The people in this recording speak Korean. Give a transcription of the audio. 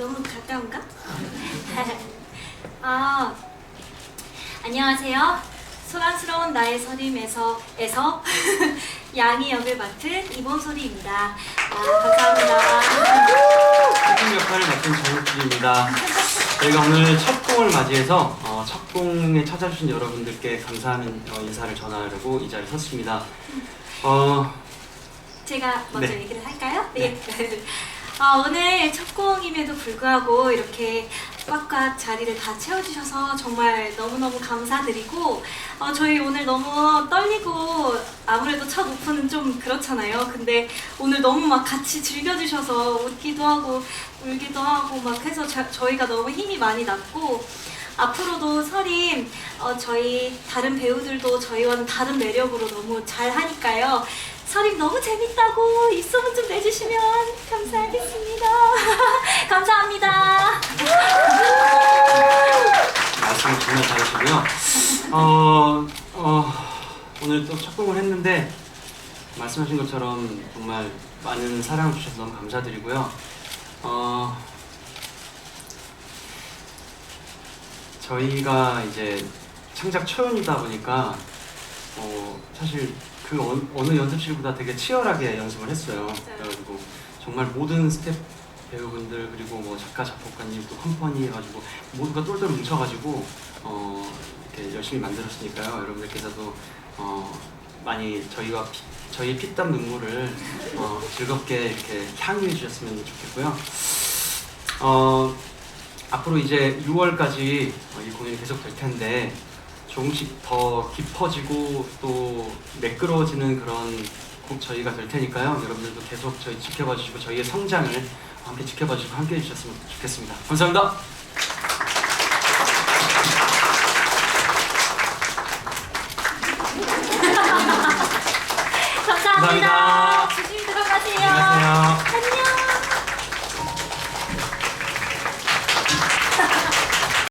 너무 가까운가? 아, 안녕하세요. 소란스러운 나의 선임에서 에서 양이 역을 맡은 이본소리입니다. 아, 감사합니다. 태풍 역할을 맡은 정욱기입니다. 저희가 오늘 첫 공을 맞이해서 어, 첫 공에 찾아주신 여러분들께 감사하는 어, 인사를 전하려고 이 자리에 섰습니다. 어, 제가 먼저 네. 얘기를 할까요? 네. 네. 아, 오늘 첫 공임에도 불구하고 이렇게 꽉꽉 자리를 다 채워주셔서 정말 너무너무 감사드리고 어, 저희 오늘 너무 떨리고 아무래도 첫 오픈은 좀 그렇잖아요. 근데 오늘 너무 막 같이 즐겨주셔서 웃기도 하고 울기도 하고 막 해서 저, 저희가 너무 힘이 많이 났고 앞으로도 설임 어, 저희 다른 배우들도 저희와는 다른 매력으로 너무 잘 하니까요. 설임 너무 재밌다고 입소문 좀 내주시면 말씀 정말 잘하시고요. 어, 어, 오늘 또첫 공을 했는데 말씀하신 것처럼 정말 많은 사랑 주셔서 너무 감사드리고요. 어, 저희가 이제 창작 초연이다 보니까 어, 사실 그 어, 어느 연습실보다 되게 치열하게 연습을 했어요. 그래가지고 정말 모든 스텝 배우분들 그리고 뭐 작가 작곡가님 또 컴퍼니 해가지고 모두가 똘똘 뭉쳐가지고 어, 이렇게 열심히 만들었으니까요. 여러분들께서도 어, 많이 저희와 피, 저희 피땀 눈물을 어, 즐겁게 이렇게 향유해 주셨으면 좋겠고요. 어, 앞으로 이제 6월까지 이 공연이 계속 될 텐데 조금씩 더 깊어지고 또 매끄러워지는 그런 꼭 저희가 될 테니까요. 여러분들도 계속 저희 지켜봐 주시고 저희의 성장을 함께 지켜봐 주시고 함께 해주셨으면 좋겠습니다. 감사합니다. 감사합니다. 감사합니다. 조심히 들어가세요. 안녕.